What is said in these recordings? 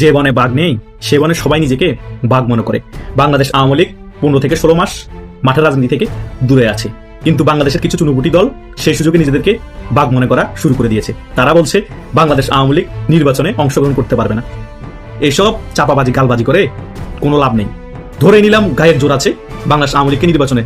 যে বনে বাঘ নেই, সে বনে সবাই নিজেকে বাঘ মনে করে। বাংলাদেশ আওয়ামী লীগ পনেরো থেকে ষোলো মাস মাঠের রাজনীতি থেকে দূরে আছে। কিন্তু বাংলাদেশের কিছু চুনুপুটি দল সেই সুযোগে নিজেদেরকে বাঘ মনে করা শুরু করে দিয়েছে। তারা বলছে, বাংলাদেশ আওয়ামী লীগ নির্বাচনে অংশগ্রহণ করতে পারবে না। এসব চাপাবাজি, গালবাজি করে কোনো লাভ নেই। ধরে নিলাম, গায়ের জোর আছে, বাংলাদেশ আওয়ামী লীগকে নির্বাচনে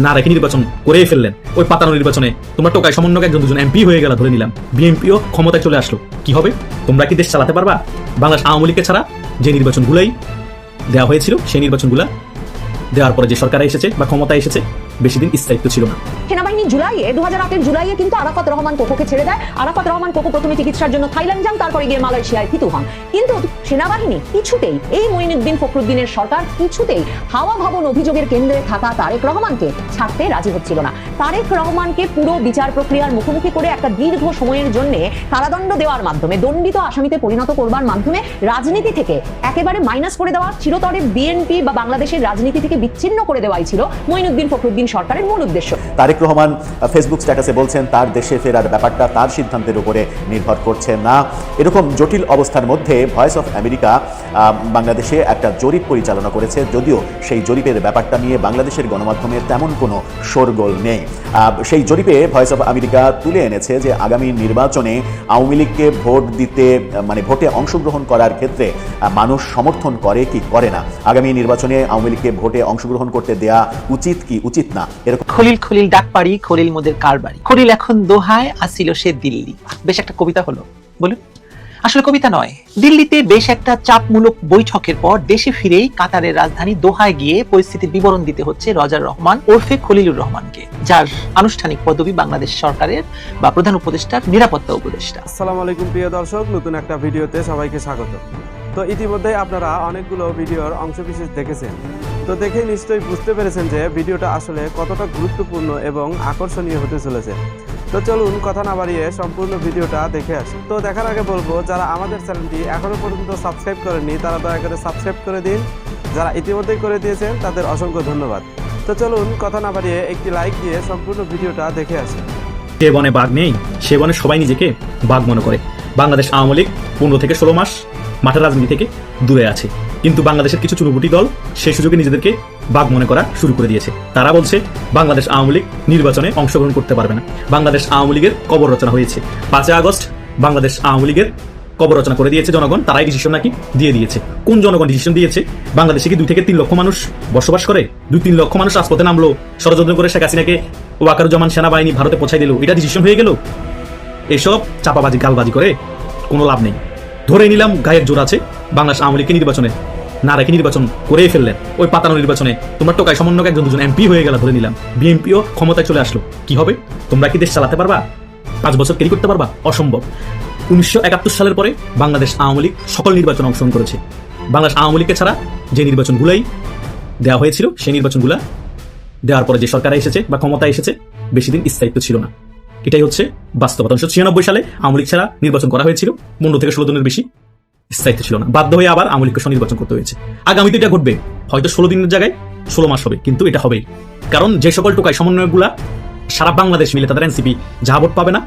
না রেখে নির্বাচন করেই ফেললেন। ওই পাতানো নির্বাচনে তোমরা টোকায় সমন্বয় একজন দুজন এমপি হয়ে গেল ধরে নিলাম। বিএমপিও ক্ষমতায় চলে আসলো। কি হবে? তোমরা কি দেশ চালাতে পারবা? বাংলাদেশ আওয়ামী লীগকে ছাড়া যে নির্বাচনগুলোই দেওয়া হয়েছিল, সেই নির্বাচনগুলা দেওয়ার পরে যে সরকার এসেছে বা ক্ষমতায় এসেছে বেশি দিন স্থায়িত্ব ছিল না। সেনাবাহিনী জুলাইয়ে দু হাজার আটের জুলাইয়ে কিন্তু আরাফাত রহমান কোকোকে ছেড়ে দেয়। আরাফাত রহমান কোকো প্রথমে চিকিৎসার জন্য থাইল্যান্ড যান, তারপরে গিয়ে মালয়েশিয়ায় থিতু হন। কিন্তু সেনাবাহিনী কিছুতেই, এই মঈনুদ্দিন ফখরুদ্দিনের সরকার কিছুতেই হাওয়া ভবন অভিযোগের কেন্দ্রে থাকা তারেক রহমানকে ছাড়তে রাজি হচ্ছিল না। তারেক রহমানকে পুরো বিচার প্রক্রিয়ার মুখোমুখি করে একটা দীর্ঘ সময়ের জন্য কারাদণ্ড দেওয়ার মাধ্যমে, দণ্ডিত আসামিতে পরিণত করবার মাধ্যমে রাজনীতি থেকে একেবারে মাইনাস করে দেওয়া, চিরতরে বিএনপি বা বাংলাদেশের রাজনীতি থেকে বিচ্ছিন্ন করে দেওয়াই ছিল মঈনুদ্দিন ফখরুদ্দিন সরকারের মূল উদ্দেশ্য। তারেক রহমান ফেসবুক স্ট্যাটাসে বলছেন, তার দেশে ফেরার ব্যাপারটা তার সিদ্ধান্তের উপরে নির্ভর করছে না। এরকম জটিল অবস্থার মধ্যে ভয়েস অফ আমেরিকা বাংলাদেশে একটা জরিপ পরিচালনা করেছে। যদিও সেই জরিপের ব্যাপারটা নিয়ে বাংলাদেশের গণমাধ্যমে তেমন কোনো শোরগোল নেই। সেই জরিপে ভয়েস অফ আমেরিকা তুলে এনেছে যে, আগামী নির্বাচনে আওয়ামী লীগকে ভোট দিতে মানে ভোটে অংশগ্রহণ করার ক্ষেত্রে মানুষ সমর্থন করে কি করে না? আগামী নির্বাচনে আওয়ামী লীগকে ভোটে অংশগ্রহণ করতে দেয়া উচিত কি উচিত না? এরকম খলিল খলিল ডাকপাড়ি, খলিল মোদের কারবারি। খলিল এখন দোহায়, আসিল সে দিল্লি। বেশ একটা কবিতা হলো, বলুন। আসলে কবিতা নয়। দিল্লিতে বেশ একটা চাপমূলক বৈঠকের পর দেশে ফিরেই কাতারের রাজধানী দোহায় গিয়ে পরিস্থিতির বিবরণ দিতে হচ্ছে রজার রহমান ওরফে খলিলুর রহমানকে, যার আনুষ্ঠানিক পদবি বাংলাদেশ সরকারের বা প্রধান উপদেষ্টার নিরাপত্তা উপদেষ্টা। আসসালামু আলাইকুম প্রিয় দর্শক, নতুন একটা ভিডিওতে সবাইকে স্বাগত। তো ইতিমধ্যে আপনারা অনেকগুলো ভিডিওর অংশবিশেষ দেখেছেন। তো দেখে নিশ্চয়ই বুঝতে পেরেছেন যে ভিডিওটা আসলে কতটা গুরুত্বপূর্ণ এবং আকর্ষণীয় হতে চলেছে। তো চলুন কথা না বাড়িয়ে সম্পূর্ণ ভিডিওটা দেখে আসি। তো দেখার আগে বলব, যারা আমাদের চ্যানেলটি এখনও পর্যন্ত সাবস্ক্রাইব করেনি তারা দয়া করে সাবস্ক্রাইব করে দিন। যারা ইতিমধ্যেই করে দিয়েছেন, তাদের অসংখ্য ধন্যবাদ। তো চলুন কথা না বাড়িয়ে একটি লাইক দিয়ে সম্পূর্ণ ভিডিওটা দেখে আসি। যে বনে বাঘ নেই, সে বনে সবাই নিজেকে বাঘ মনে করে। বাংলাদেশ আওয়ামী লীগ পনেরো থেকে ষোলো মাস মাঠের রাজনীতি থেকে দূরে আছে। কিন্তু বাংলাদেশের কিছু চুনুপুটি দল সেই সুযোগে নিজেদেরকে বাঘ মনে করা শুরু করে দিয়েছে। তারা বলছে, বাংলাদেশ আওয়ামী লীগ নির্বাচনে অংশগ্রহণ করতে পারবে না। বাংলাদেশ আওয়ামী লীগের কবর রচনা হয়েছে। পাঁচই আগস্ট বাংলাদেশ আওয়ামী লীগের কবর রচনা করে দিয়েছে জনগণ। তারাই ডিসিশন নাকি দিয়ে দিয়েছে। কোন জনগণ ডিসিশন দিয়েছে? বাংলাদেশে কি দুই থেকে তিন লক্ষ মানুষ বসবাস করে? দুই তিন লক্ষ মানুষ রাজপথে নামলো। ষড়যন্ত্র করে শেখ হাসিনাকে ওয়াকারুজ্জামান সেনাবাহিনী ভারতে পৌঁছাই দিল। এটা ডিসিশন হয়ে গেল? এসব চাপাবাজি, গালবাজি করে কোনো লাভ নেই। ধরে নিলাম গায়ের জোর আছে। বাংলাদেশ আওয়ামী লীগকে নির্বাচনে না রেখে নির্বাচন করেই ফেললেন। ওই পাতানো নির্বাচনে তোমরা টোকায় সমন্বয়ক একজন দুজন এমপি হয়ে গেল ধরে নিলাম। বিএনপিও ক্ষমতায় চলে আসলো। কি হবে? তোমরা কি দেশ চালাতে পারবা? পাঁচ বছর ক্যারি করতে পারবা? অসম্ভব। উনিশশো একাত্তর সালের পরে বাংলাদেশ আওয়ামী লীগ সকল নির্বাচনে অংশগ্রহণ করেছে। বাংলাদেশ আওয়ামী লীগকে ছাড়া যে নির্বাচনগুলোই দেওয়া হয়েছিল, সেই নির্বাচনগুলা দেওয়ার পরে যে সরকার এসেছে বা ক্ষমতা এসেছে, বেশি দিন স্থায়িত্ব ছিল না। এটাই হচ্ছে বাস্তবতা। উনিশশো ছিয়ানব্বই সালে আওয়ামী লীগ ছাড়া নির্বাচন করা হয়েছিল। পনেরো থেকে ষোলো দিনের বেশি স্থায়িত্ব ছিল না। বাধ্য হয়ে আবার আওয়ামী লীগকে নির্বাচন করতে হয়েছে। আগামীতে এটা ঘটবে। হয়তো ষোলো দিনের জায়গায় ষোলো মাস হবে, কিন্তু এটা হবেই। কারণ যে সকল টোকায় সমন্বয়গুলা সারা বাংলাদেশ মিলে, তাদের এনসিপি যা ভোট পাবে না,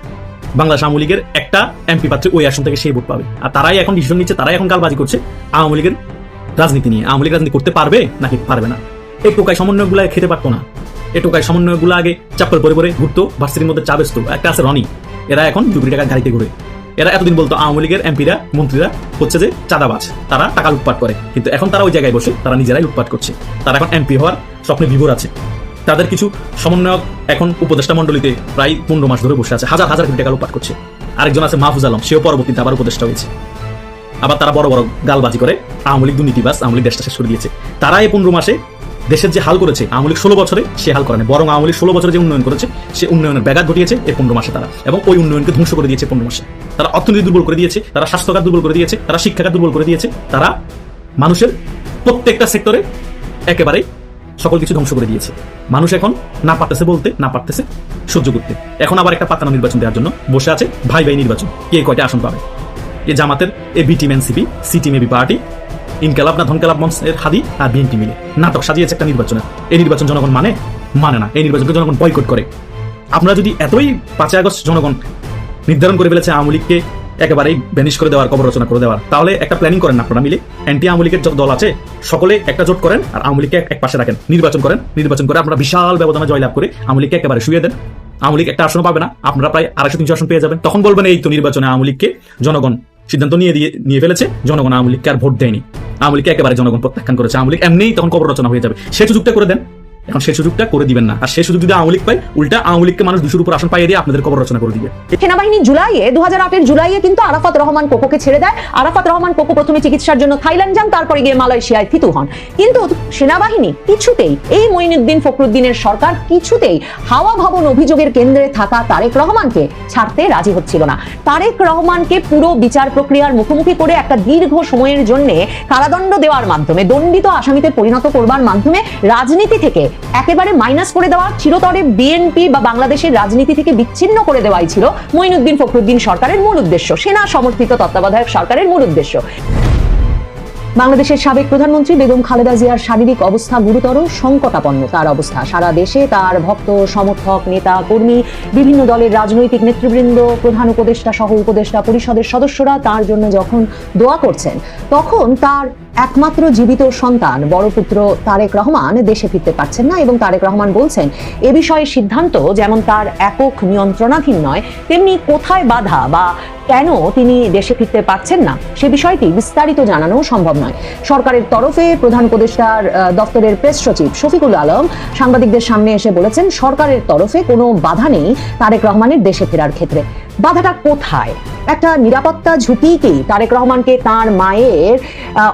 বাংলাদেশ আওয়ামী লীগের একটা এমপি পাচ্ছে ওই আসন থেকে সেই ভোট পাবে। আর তারাই এখন ডিসিশন নিচ্ছে, তারাই এখন গালবাজি করছে আওয়ামী লীগের রাজনীতি নিয়ে। আওয়ামী লীগ রাজনীতি করতে পারবে নাকি পারবে না? এই টোকায় সমন্বয়গুলা খেতে পারতো না। এই টোকায় সমন্বয়গুলো আগে চাপ্পল পরে পরে ঘুরতো ভার্সিটির মধ্যে চা বেচতো। একটা আছে রনি, এরা এখন দু কোটি টাকার গাড়িতে ঘুরে। এরা এতদিন বলতো আওয়ামী লীগের এমপিরা, মন্ত্রীরা হচ্ছে যে চাঁদাবাজ, তারা টাকা লুটপাট করে। কিন্তু এখন তারা ওই জায়গায় বসে, তারা নিজেরাই লুটপাট করছে। তারা এখন এমপি হওয়ার স্বপ্নে বিভোর আছে। তাদের কিছু সমন্বয়ক এখন উপদেষ্টা মন্ডলীতে প্রায় পনেরো মাস ধরে বসে আছে, হাজার হাজার কোটি টাকা লুটপাট করছে। আরেকজন আছে মাহফুজ আলম, সেও পরবর্তীতে আবার উপদেষ্টা হয়েছে। আবার তারা বড় বড় গালবাজি করে, আওয়ামী লীগ দুর্নীতিবাস আওয়ামী লীগ দেশটা শেষ করে দিয়েছে। তারা এই পনেরো মাসে দেশের যে হাল করেছে আওয়ামী লীগ ষোলো বছরে, সে হাল করেনি। বরং আওয়ামী লীগ ষোলো বছরে যে উন্নয়ন করেছে, সে উন্নয়নের ব্যাঘাত ঘটিয়েছে এই পনেরো মাসে তারা। এবং ওই উন্নয়নকে ধ্বংস করে দিয়েছে পনেরো মাসে। তারা অর্থনীতি দুর্বল করে দিয়েছে, তারা স্বাস্থ্যখাত দুর্বল করে দিয়েছে, তারা শিক্ষাখাত দুর্বল করে দিয়েছে, তারা মানুষের প্রত্যেকটা সেক্টরে একেবারে সকল কিছু ধ্বংস করে দিয়েছে। মানুষ এখন না পারতেছে বলতে, না পারতেছে সহ্য করতে। এখন আবার একটা পাতানো নির্বাচন দেওয়ার জন্য বসে আছে ভাই ভাই নির্বাচন। কে কয়টা আসন পাবে? এ জামাতের A B team NCP C team AB party ইনকালাব না ধনকালাব মঞ্চের হাদি আর বিএনপি মিলে। নাটক সাজিয়েছে একটা নির্বাচনে। এই নির্বাচন জনগণ মানে? মানে না। এই নির্বাচনকে জনগণ বয়কট করে। আপনারা যদি এতই পাঁচই আগস্ট জনগণ নির্ধারণ করে ফেলেছে আওয়ামী লীগকে একেবারেই ব্যানিশ করে দেওয়ার কবর রচনা করে দেওয়ার, তাহলে একটা প্ল্যানিং করেন আপনারা মিলে? অ্যান্টি আওয়ামী লীগের যত দল আছে, সকলে একটা জোট করেন আর আওয়ামী লীগকে এক পাশে রাখেন। নির্বাচন করেন। নির্বাচন করে আপনারা বিশাল ব্যবধানে জয়লাভ করে আওয়ামী লীগকে একেবারে শুয়ে দেন। আওয়ামী লীগ একটা আসন পাবে না। আপনারা প্রায় আড়াইশো তিনশো আসন পেয়ে যাবেন। তখন বলবেন, এই তো নির্বাচনে আওয়ামী লীগকে জনগণ সিদ্ধান্ত নিয়ে দিয়ে, নিয়ে ফেলেছে, জনগণ আওয়ামী লীগকে আর ভোট দেয়নি। আওয়ামী লীগকে একেবারে জনগণ প্রত্যাখ্যান করেছে। আওয়ামী লীগ এমনিই তখন কবর রচনা হয়ে যাবে। সেই সুযোগটা করে দেন। এখন সেই সুযোগটা করে দিবেন না। আর সেই সুযোগ যদি আওয়ামী লীগ পায়, উল্টা আওয়ামী লীগকে মানুষ দুশোর উপর আসন পাইয়ে দিয়ে আপনাদের কবর রচনা করে দিবে। সেনাবাহিনী জুলাইয়ে দু হাজার আটের জুলাইয়ে কিন্তু আরাফাত রহমান কোকোকে ছেড়ে দেয়। আরাফাত রহমান কোকো প্রথমে চিকিৎসার জন্য থাইল্যান্ড যান, তারপরে গিয়ে মালয়েশিয়ায় থিতু হন। কিন্তু সেনাবাহিনী কিছুতেই, এই মঈনুদ্দিন ফখরুদ্দিনের সরকার কিছুতেই হাওয়া ভবন অভিযোগের কেন্দ্রে থাকা তারেক রহমানকে ছাড়তে রাজি হচ্ছিল না। তারেক রহমানকে পুরো বিচার প্রক্রিয়ার মুখোমুখি করে একটা দীর্ঘ সময়ের জন্য কারাদণ্ড দেওয়ার মাধ্যমে, দণ্ডিত আসামিতে পরিণত করবার মাধ্যমে রাজনীতি থেকে একেবারে মাইনাস করে দেওয়া চিরতরে বিএনপি বা বাংলাদেশের রাজনীতি থেকে বিচ্ছিন্ন করে দেওয়াই ছিল মঈনুদ্দিন ফখরুদ্দিন সরকারের মূল উদ্দেশ্য। সেনা সমর্থিত তত্ত্বাবধায়ক সরকারের মূল উদ্দেশ্য। বাংলাদেশের সাবেক প্রধানমন্ত্রী বেগম খালেদা জিয়ার শারীরিক অবস্থা গুরুতর সংকটাপন্ন। তার অবস্থা, সারা দেশে তার ভক্ত, সমর্থক, নেতা, কর্মী, বিভিন্ন দলের রাজনৈতিক নেতৃবৃন্দ, প্রধান উপদেষ্টা সহ উপদেষ্টা পরিষদের সদস্যরা তার জন্য যখন দোয়া করছেন, তখন তার একমাত্র জীবিত সন্তান, বড় পুত্র তারেক রহমান দেশে ফিরতে পারছেন না এবং তারেক রহমান বলছেন, এ বিষয়ে সিদ্ধান্ত যেমন তার একক নিয়ন্ত্রণাধীন নয়, তেমনি কোথায় বাধা বা কেন তিনি দেশে ফিরতে পারছেন না? সে বিষয়টি বিস্তারিত জানানো সম্ভব নয়। সরকারের তরফে প্রধান উপদেষ্টার দপ্তরের প্রেস সচিব শফিকুল আলম সাংবাদিকদের সামনে এসে বলেছেন, সরকারের তরফে কোনো বাধা নেই তারেক রহমানের দেশে ফেরার ক্ষেত্রে। বাধাটা কোথায়? একটা নিরাপত্তা ঝুঁকিকেই তারেক রহমানকে তার মায়ের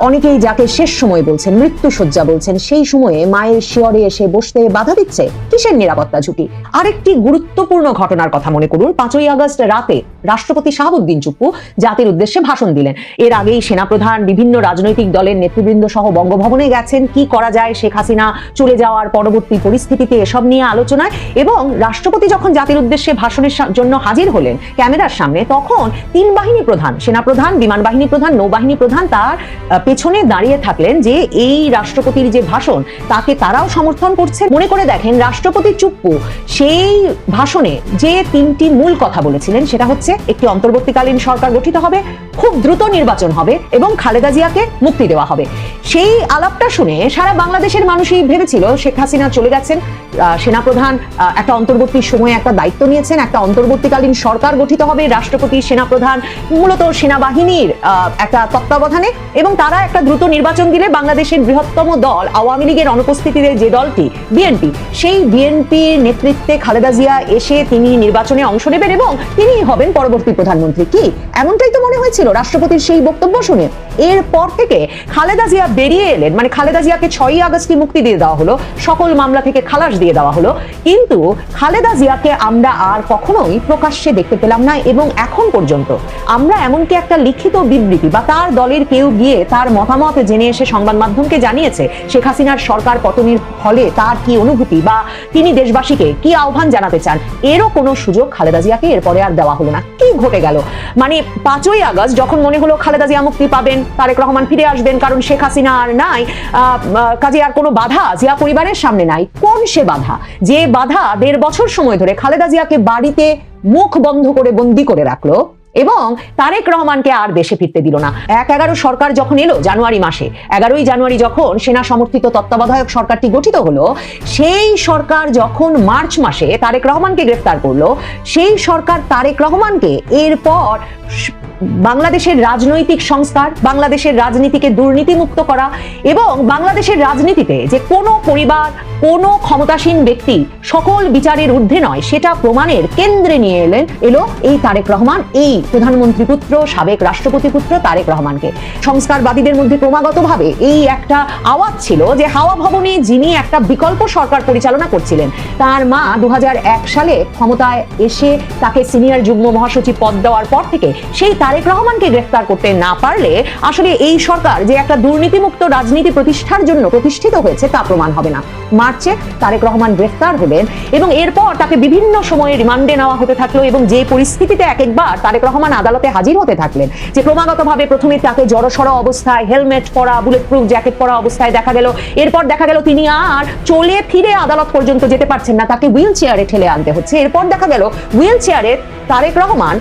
অনেকেই যাকে শেষ সময় বলছেন মৃত্যু শয্যা বলছেন, সেই সময়ে মায়ের শিয়রে এসে বসতে বাধা দিচ্ছে কিসের নিরাপত্তা ঝুঁকি? আরেকটি গুরুত্বপূর্ণ ঘটনার কথা মনে করুন। পাঁচই আগস্ট রাতে রাষ্ট্রপতি শাহাবুদ্দিন চুপ্পু জাতির উদ্দেশ্যে ভাষণ দিলেন। এর আগেই সেনাপ্রধান বিভিন্ন রাজনৈতিক দলের নেতৃবৃন্দ সহ বঙ্গভবনে গেছেন। কি করা যায়? শেখ হাসিনা চলে যাওয়ার পরবর্তী পরিস্থিতিতে এসব নিয়ে আলোচনায় এবং রাষ্ট্রপতি যখন জাতির উদ্দেশ্যে ভাষণের জন্য হাজির হলেন ক্যামেরার সামনে তখন তিন বাহিনী প্রধান, সেনাপ্রধান, বিমান বাহিনী প্রধান, নৌবাহিনী প্রধান তার পেছনে দাঁড়িয়ে থাকলেন যে এই রাষ্ট্রপতির যে ভাষণ, তাকে তারাও সমর্থন করছে। মনে করে দেখেন রাষ্ট্রপতি চুপ্পু সেই ভাষণে যে তিনটি মূল কথা বলেছিলেন, সেটা হচ্ছে একটি অন্তর্বর্তীকালীন সরকার গঠিত হবে, খুব দ্রুত নির্বাচন হবে এবং খালেদা জিয়াকে মুক্তি দেওয়া হবে। সেই আলাপটা শুনে সারা বাংলাদেশের মানুষই ভেবেছিল শেখ হাসিনা চলে গেছেন। সেনাপ্রধান একটা অন্তর্বর্তী সময়ে একটা দায়িত্ব নিয়েছেন, একটা অন্তর্বর্তীকালীন সরকার গঠিত হবে রাষ্ট্রপতি, সেনাপ্রধান, মূলত সেনাবাহিনীর একটা তত্ত্বাবধানে এবং তারা একটা দ্রুত নির্বাচন দিলে বাংলাদেশের বৃহত্তম দল, আওয়ামী লীগের অনুপস্থিতিতে যে দলটি, বিএনপি, সেই বিএনপির নেতৃত্বে খালেদা জিয়া এসে তিনি নির্বাচনে অংশ নেবেন এবং তিনি হবেন পরবর্তী প্রধানমন্ত্রী। কি? এমনটাই তো মনে হয়েছিল রাষ্ট্রপতির সেই বক্তব্য শুনে। এরপর থেকে খালেদা জিয়া বেরিয়ে এলেন মানে খালেদা জিয়াকে ছয়ই আগস্টই মুক্তি দিয়ে দেওয়া হলো, সকল মামলা থেকে খালাস দিয়ে দেওয়া হলো। কিন্তু খালেদা জিয়াকে আমরা আর কখনোই প্রকাশ্যে দেখতে পেলাম না, এবং এখন পর্যন্ত আমরা এমনকি একটা লিখিত বিবৃতি বা তার দলের কেউ গিয়ে তার মতামত জেনে এসে সংবাদ মাধ্যমকে জানিয়েছে, শেখ হাসিনার সরকার পতনের ফলে তার কি অনুভূতি বা তিনি দেশবাসীকে কি আহ্বান জানাতে চান, এরও কোনো সুযোগ খালেদা জিয়াকে এরপরে আর দেওয়া হলো না। কি ঘটে গেল? মানে পাঁচই আগস্ট যখন মনে হলো খালেদা জিয়া মুক্তি পাবেন, তারেক রহমান ফিরে আসবেন, কারণ শেখ হাসিনা আর নাই কাজে আর কোনো বাধা জিয়া পরিবারের সামনে নাই। কোন সে বাধা? যে বাধা দেড় বছর সময় ধরে খালেদা জিয়াকে বাড়িতে মুখ বন্ধ করে বন্দি করে রাখল। এবং তারেক রহমানকে আর দেশে ফিরতে দিল না। এক এগারো সরকার যখন এলো জানুয়ারি মাসে, এগারোই জানুয়ারি যখন সেনা সমর্থিত তত্ত্বাবধায়ক সরকারটি গঠিত হলো, সেই সরকার যখন মার্চ মাসে তারেক রহমানকে গ্রেফতার করল, সেই সরকার তারেক রহমানকে এরপর বাংলাদেশের রাজনৈতিক সংস্কার, বাংলাদেশের রাজনীতিকে দুর্নীতিমুক্ত করা এবং বাংলাদেশের রাজনীতিতে যে কোনো পরিবার, কোনো ক্ষমতাসীন ব্যক্তি, সকল বিচারের ঊর্ধ্বে নয়, সেটা প্রমাণের কেন্দ্রে নিয়ে এলেন এলো এই তারেক রহমান এই প্রধানমন্ত্রী পুত্র, সাবেক রাষ্ট্রপতি পুত্র তারেক রহমানকে। সংস্কারবাদীদের মধ্যে ক্রমাগতভাবে এই একটা আওয়াজ ছিল যে হাওয়া ভবনে যিনি একটা বিকল্প সরকার পরিচালনা করছিলেন, তার মা দু সালে ক্ষমতায় এসে তাকে সিনিয়র যুগ্ম মহাসচিব পদ দেওয়ার পর থেকে সেই তারেক রহমানকে গ্রেফতার করতে না পারলে আসলে এই সরকার যে একটা দুর্নীতিমুক্ত রাজনীতি প্রতিষ্ঠার জন্য প্রতিষ্ঠিত হয়েছে তা প্রমাণ হবে না। মার্চে তারেক রহমান গ্রেফতার হলেন এবং এরপর তাকে বিভিন্ন সময়ে রিমান্ডে নেওয়া হতে থাকল এবং যে পরিস্থিতিতে এক একবার তারেক রহমান আদালতে হাজির হতে থাকলেন। যে ক্রমাগতভাবে প্রথমে তাকে জড়সড় অবস্থায় হেলমেট পরা বুলেট প্রুফ জ্যাকেট পরা অবস্থায় দেখা গেল। এরপর দেখা গেল তিনি আর চলে ফিরে আদালত পর্যন্ত যেতে পারছেন না। তাকে হুইল চেয়ারে ঠেলে আনতে হচ্ছে। এরপর দেখা গেল হুইল চেয়ারে তারেক রহমান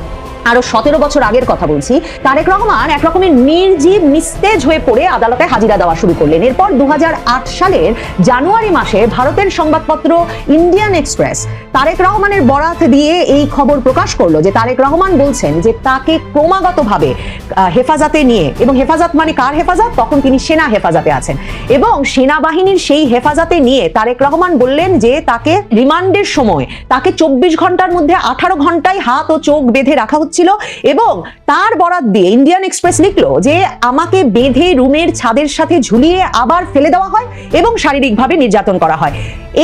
আরও সতেরো বছর আগের কথা বলছি। তারেক রহমান এক রকমের নির্জীব, নিস্তেজ হয়ে পড়ে আদালতে হাজিরা দেওয়া শুরু করলেন। এরপর দু হাজার আট সালের জানুয়ারি মাসে ভারতের সংবাদপত্র ইন্ডিয়ান এক্সপ্রেস তারেক রহমানের বরাত দিয়ে এই খবর প্রকাশ করল যে তারেক রহমান বলছেন যে তাকে ক্রমাগতভাবে হেফাজতে নিয়ে এবং হেফাজত মানে কার হেফাজত? তখন তিনি সেনা হেফাজতে আছেন। এবং সেনাবাহিনীর সেই হেফাজতে নিয়ে তারেক রহমান বললেন যে তাকে রিমান্ডের সময় তাকে চব্বিশ ঘণ্টার মধ্যে আঠারো ঘন্টায় হাত ও চোখ বেঁধে রাখা হচ্ছিল এবং তার বরাত দিয়ে ইন্ডিয়ান এক্সপ্রেস লিখলো যে আমাকে বেঁধে রুমের ছাদের সাথে ঝুলিয়ে আবার ফেলে দেওয়া হয় এবং শারীরিকভাবে নির্যাতন করা হয়।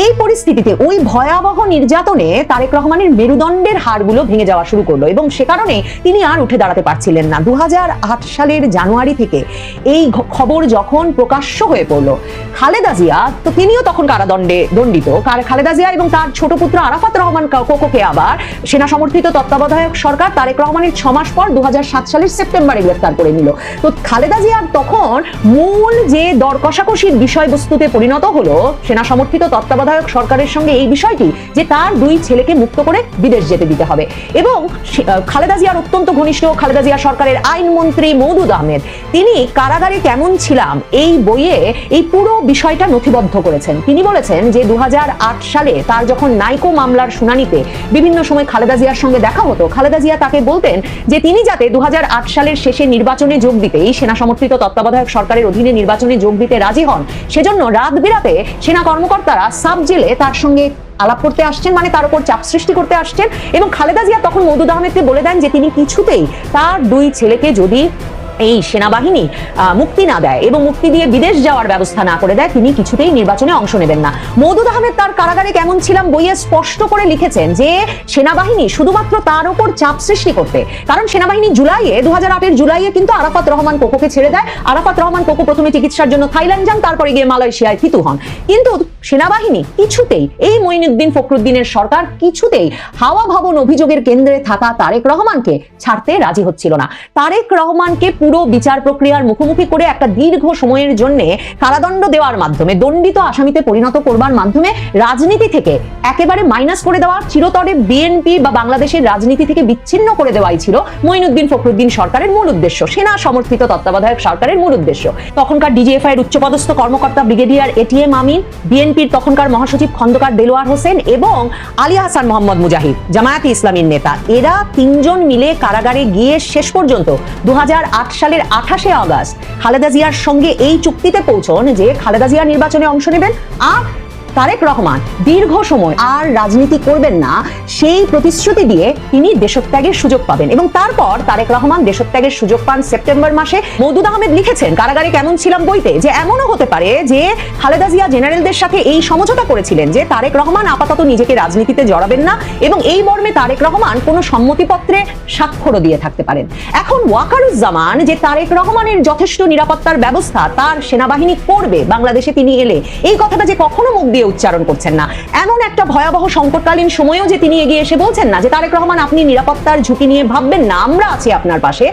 এই পরিস্থিতিতে ওই ভয়াবহ নির্যাতনে তারেক রহমানের মেরুদণ্ডের হাড়গুলো ভেঙে যাওয়া শুরু করল এবং সে কারণে তিনি আর উঠে দাঁড়াতে পারছিলেন না। দু হাজার আট সালের জানুয়ারি থেকে এই খবর যখন প্রকাশ্য হয়ে পড়ল, খালেদা জিয়া তো তিনিও তখন কারাদণ্ডে দণ্ডিত। কার খালেদা জিয়া এবং তার ছোট পুত্র আরাফাত রহমান কোকোকে আবার সেনা সমর্থিত তত্ত্বাবধায়ক সরকার তারেক রহমানের ছ মাস পর দু সালের সেপ্টেম্বরে গ্রেফতার করে নিল। তো খালেদা জিয়ার তখন মূল যে দর কষাকষির বিষয়বস্তুতে পরিণত হলো, সেনা সমর্থিত তত্ত্বাবধায়ক সরকারের সঙ্গে এই বিষয়টি, যে তার দুই ছেলেকে মুক্ত করে বিদেশ যেতে দিতে হবে। এবং খালেদা জিয়ার অত্যন্ত ঘনিষ্ঠ খালেদা জিয়া সরকারের আইনমন্ত্রী মৌদুদ আহমেদ, তিনি কারাগারে কেমন ছিলাম এই বইয়ে এই পুরো বিষয়টা নথিবদ্ধ করেছেন। তিনি বলেছেন যে দু হাজার আট সালে তার যখন নাইকো মামলার শুনানিতে বিভিন্ন সময় খালেদা জিয়ার সঙ্গে দেখা হতো, খালেদা জিয়া তাকে বলতেন যে তিনি যাতে দু সালের শেষে নির্বাচনে যোগ দিতে, এই সেনা সমর্থিত তত্ত্বাবধায়ক সরকারের অধীনে নির্বাচনে যোগ দিতে রাজি হন। সেজন্য রাত বিরাতে সেনা কর্মকর্তারা সাব জেলে তার সঙ্গে আলাপ করতে আসছেন মানে তার উপর চাপ সৃষ্টি করতে আসছেন এবং খালেদা জিয়া তখন মৌদুদ আহমেদকে বলে দেন যে তিনি কিছুতেই তার দুই ছেলেকে যদি এই সেনাবাহিনী মুক্তি না দেয় এবং মুক্তি দিয়ে বিদেশ যাওয়ার ব্যবস্থা না করে দেয়, তিনি কিছুতেই নির্বাচনে অংশ নেবেন না। মৌদুদ আহমেদ তার কারাগারে কেমন ছিলাম বইয়ে স্পষ্ট করে লিখেছেন যে, সেনাবাহিনী শুধুমাত্র তার উপর চাপ সৃষ্টি করতে, কারণ সেনাবাহিনী জুলাইয়ে দু হাজার আটের জুলাইয়ে কিন্তু আরাফাত রহমান কোকোকে ছেড়ে দেয়। আরাফাত রহমান কোকো প্রথমে চিকিৎসার জন্য থাইল্যান্ড যান, তারপরে গিয়ে মালয়েশিয়ায় থিতু হন। কিন্তু সেনাবাহিনী কিছুতেই এই মঈনুদ্দিন ফখরুদ্দিনের সরকার কিছুতেই হাওয়া ভবন অভিযোগের কেন্দ্রে থাকা তারেক রহমানকে ছাড়তে রাজি হচ্ছিল না। তারেক রহমানকে পুরো বিচার প্রক্রিয়ার মুখোমুখি করে একটা দীর্ঘ সময়ের জন্য কারাদণ্ড দেওয়ার মাধ্যমে, দণ্ডিত আসামিতে পরিণত করবার মাধ্যমে রাজনীতি থেকে একেবারে মাইনাস করে দেওয়া চিরতরে বিএনপি বা বাংলাদেশের রাজনীতি থেকে বিচ্ছিন্ন করে দেওয়াই ছিল মঈনুদ্দিন ফখরুদ্দিন সরকারের মূল উদ্দেশ্য, সেনা সমর্থিত তত্ত্বাবধায়ক সরকারের মূল উদ্দেশ্য। তখনকার ডিজিএফআই এর উচ্চপদস্থ কর্মকর্তা ব্রিগেডিয়ার এটিএম আমিন বিএনপির তখনকার মহাসচিব খন্দকার দেলোয়ার হোসেন এবং আলী হাসান মোহাম্মদ মুজাহিদ, জামায়াতে ইসলামীর নেতা। এরা তিনজন মিলে কারাগারে গিয়ে শেষ পর্যন্ত দু হাজার আট সালের আঠাশে আগস্ট খালেদা জিয়ার সঙ্গে এই চুক্তিতে পৌঁছন যে খালেদা জিয়া নির্বাচনে অংশ নেবেন আর তারেক রহমান দীর্ঘ সময় আর রাজনীতি করবেন না, সেই প্রতিশ্রুতি দিয়ে তিনি দেশত্যাগের সুযোগ পাবেন। এবং তারপর তারেক রহমান দেশত্যাগের সুযোগ পান সেপ্টেম্বর মাসে। মৌদুদ আহমেদ লিখেছেন, কারাগারে কেমন ছিলাম বইতে, যে এমনও হতে পারে যে খালেদা জিয়া জেনারেলদের সাথে এই সমঝোতা করেছিলেন, যে তারেক রহমান আপাতত নিজেকে রাজনীতিতে জড়াবেন না এবং এই মর্মে তারেক রহমান কোনো সম্মতিপত্রে স্বাক্ষরও দিয়ে থাকতে পারেন। এখন ওয়াকারুজ্জামান, যে তারেক রহমানের যথেষ্ট নিরাপত্তার ব্যবস্থা তার সেনাবাহিনী করবে, বাংলাদেশে তিনি এলে, এই কথাটা যে কখনো মুখ দিয়ে উচ্চারণ করছেন না। এমন একটা ভয়াবহ সংকটকালীন সময়েও যে তিনি এগিয়ে এসে বলছেন না, যে তারেক রহমান, আপনি নিরাপত্তার ঝুঁকি নিয়ে ভাববেন না, আমরা আছি আপনার পাশে।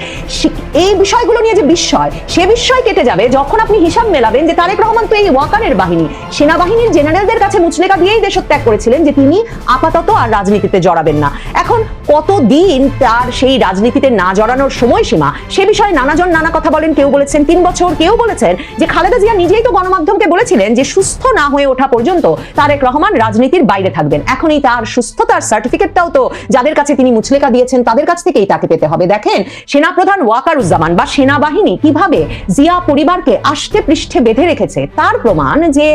এই বিষয়গুলো নিয়ে যে বিস্ময়, সে বিস্ময় কেটে যাবে যখন আপনি হিসাব মেলাবেন যে তারেক রহমান তো এই ওয়াকারের বাহিনী। সেনাবাহিনীর জেনারেলদের কাছে মুচলেকা দিয়েই দেশত্যাগ করেছিলেন যে তিনি আপাতত আর রাজনীতিতে জড়াবেন না। এখন কতদিন তার সেই রাজনীতিতে না জড়ানোর সময়সীমা, সে বিষয়ে নানাজন নানা কথা বলেন, কেউ বলেছেন তিন বছর, কেউ বলেছেন যে খালেদা জিয়া নিজেই তো গণমাধ্যমকে বলেছিলেন যে সুস্থ না হয়ে ওঠা পর্যন্ত তারেক রহমান রাজনীতির বাইরে থাকবেন। এখনই তার সুস্থতার সার্টিফিকেটটাও তো যাদের কাছে তিনি মুচলেকা দিয়েছেন, তাদের কাছ থেকেই তাকে পেতে হবে। দেখেন, সেনাপ্রধান ওয়াকারুজ্জামান বা সেনাবাহিনী কীভাবে জিয়া পরিবারকে আষ্টে পৃষ্ঠে বেঁধে রেখেছে, তার প্রমাণ যে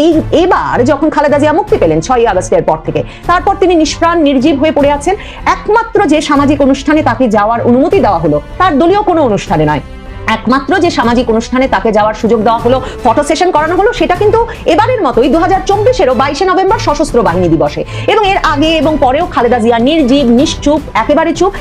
এই, এবার যখন খালেদা জিয়া মুক্তি পেলেন ছয়ই আগস্টের পর থেকে, তারপর তিনি নিষ্প্রাণ, নির্জীব হয়ে পড়ে আছেন। একমাত্র যে সামাজিক অনুষ্ঠানে তাকে যাওয়ার অনুমতি দেওয়া হলো, তার দলীয় কোনো অনুষ্ঠানে নয়। একমাত্র যে সামাজিক অনুষ্ঠানে তাকে যাওয়ার সুযোগ দেওয়া হলো, ফটো সেশন করানো হলো, সেটা কিন্তু এবারের মতোই দু হাজার চব্বিশেরও বাইশে নভেম্বর সশস্ত্র বাহিনী দিবসে। এবং এর আগে এবং পরেও খালেদা জিয়া নির্জীব, নিশ্চুপ, একেবারে চুপ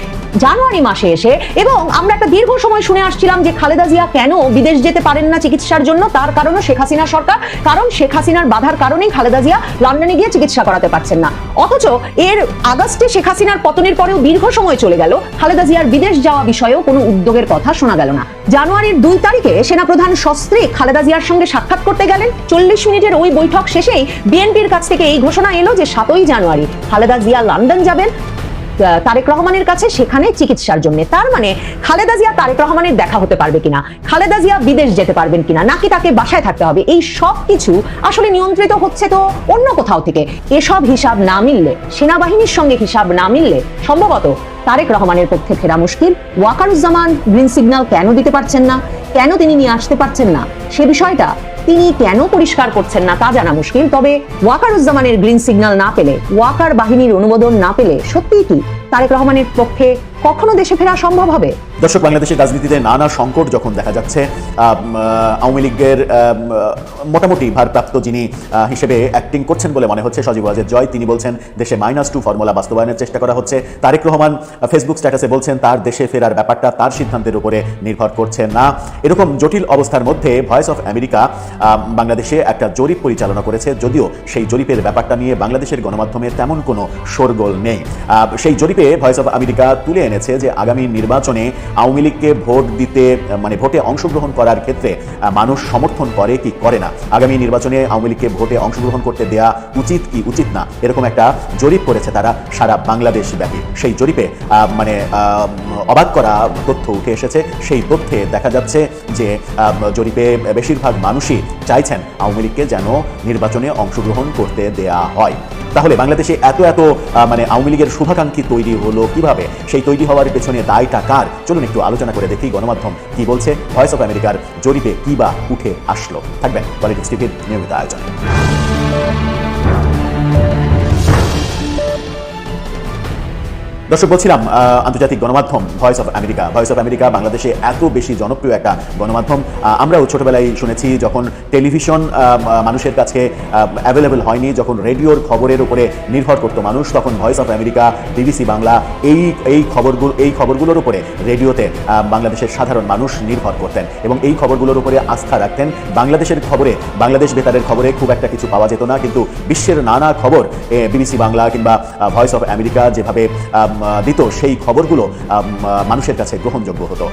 জানুয়ারি মাসে এসে এবং আমরা একটা দীর্ঘ সময় শুনে আসছিলাম যে খালেদা জিয়া কেন বিদেশ যেতে পারেন না চিকিৎসার জন্য, তার কারণও শেখ হাসিনা সরকার, কারণ শেখ হাসিনার বাধার কারণেই খালেদা জিয়া লন্ডনে গিয়ে চিকিৎসা করাতে পারছেন না। অথচ এর আগস্টে শেখ হাসিনার পতনের পরেও দীর্ঘ সময় চলে গেল, খালেদা জিয়ার বিদেশ যাওয়া বিষয়েও কোনো উদ্যোগের কথা শোনা গেল না। জানুয়ারির দুই তারিখে সেনাপ্রধান সস্ত্রীক খালেদা জিয়ার সঙ্গে সাক্ষাৎ করতে গেলেন। চল্লিশ মিনিটের ওই বৈঠক শেষেই বিএনপির কাছ থেকে এই ঘোষণা এলো যে সাতই জানুয়ারি খালেদা জিয়া লন্ডন যাবেন। তারেক রহমানের কাছে সেখানে চিকিৎসার জন্য। তার মানে খালেদা জিয়া তারেক রহমানের দেখা হতে পারবে কিনা? খালেদা জিয়া বিদেশ যেতে পারবেন কিনা? নাকি তাকে বাসায় থাকতে হবে? এই সব কিছু আসলে নিয়ন্ত্রিত হচ্ছে তো অন্য কোথাও থেকে। এসব হিসাব না মিললে, সেনাবাহিনীর সঙ্গে হিসাব না মিললে সম্ভবত তারেক রহমানের পক্ষে ফেরা মুশকিল। ওয়াকারুজ্জামান গ্রিন সিগন্যাল কেন দিতে পারছেন না? কেন তিনি নিয়ে আসতে পারছেন না? সে বিষয়টা তিনি কেন পরিষ্কার করছেন না তা জানা মুশকিল। তবে ওয়াকারুজ্জামানের গ্রিন সিগন্যাল না পেলে, ওয়াকার বাহিনীর অনুমোদন না পেলে সত্যিই কি? তারেক রহমানের পক্ষে কখনো দেশে ফেরা সম্ভব হবে? দর্শক, বাংলাদেশের রাজনীতিতে নানা সংকট যখন দেখা যাচ্ছে আওয়ামী লীগের মোটামুটি ভারপ্রাপ্ত যিনি হিসেবে অ্যাক্টিং করছেন বলে মনে হচ্ছে সজীব ওয়াজেদ জয়, তিনি বলছেন, দেশে মাইনাস টু ফর্মুলা বাস্তবায়নের চেষ্টা করা হচ্ছে। তারেক রহমান ফেসবুক স্ট্যাটাসে বলছেন, তার দেশে ফেরার ব্যাপারটা তার সিদ্ধান্তের উপরে নির্ভর করছে না। এরকম জটিল অবস্থার মধ্যে ভয়েস অফ আমেরিকা বাংলাদেশে একটা জরিপ পরিচালনা করেছে, যদিও সেই জরিপের ব্যাপারটা নিয়ে বাংলাদেশের গণমাধ্যমে তেমন কোনো শোরগোল নেই। সেই জরিপে ভয়েস অফ আমেরিকা তুলে এনেছে যে আগামী নির্বাচনে আওয়ামী লীগকে ভোট দিতে মানে ভোটে অংশগ্রহণ করার ক্ষেত্রে মানুষ সমর্থন করে কি করে না? আগামী নির্বাচনে আওয়ামী লীগকে ভোটে অংশগ্রহণ করতে দেয়া উচিত কি উচিত না? এরকম একটা জরিপ করেছে তারা সারা বাংলাদেশ ব্যাপী। সেই জরিপে মানে অবাক করা তথ্য উঠে এসেছে। সেই তথ্যে দেখা যাচ্ছে যে জরিপে বেশিরভাগ মানুষই চাইছেন আওয়ামী লীগকে যেন নির্বাচনে অংশগ্রহণ করতে দেয়া হয়। তাহলে বাংলাদেশে এত এত মানে আওয়ামী লীগের শুভাকাঙ্ক্ষী তৈরি হলো কীভাবে? সেই তৈরি হওয়ার পেছনে দায়টা কার? চলুন একটু আলোচনা করে দেখি গণমাধ্যম কি বলছে। ভয়েস অফ আমেরিকার জরিপে কি বা উঠে আসলো। থাকবেন পলিটিক্স টিভির নিয়মিত আয়োজনে। দর্শক, বলছিলাম আন্তর্জাতিক গণমাধ্যম Voice of America Voice of America বাংলাদেশে এত বেশি জনপ্রিয় একটা গণমাধ্যম। আমরাও ছোটবেলায় শুনেছি যখন টেলিভিশন মানুষের কাছে অ্যাভেলেবেল হয়নি, যখন রেডিওর খবরের উপরে নির্ভর করতো মানুষ, তখন Voice of America BBC Bangla এই এই খবরগুলো এই খবরগুলোর উপরে রেডিওতে বাংলাদেশের সাধারণ মানুষ নির্ভর করতেন এবং এই খবরগুলোর উপরে আস্থা রাখতেন। বাংলাদেশের খবরে, বাংলাদেশ বেতারের খবরে খুব একটা কিছু পাওয়া যেত না, কিন্তু বিশ্বের নানা খবর বিবিসি বাংলা কিংবা ভয়েস অফ আমেরিকা যেভাবে দিত সেই খবরগুলো মানুষের কাছে গ্রহণযোগ্য হতো।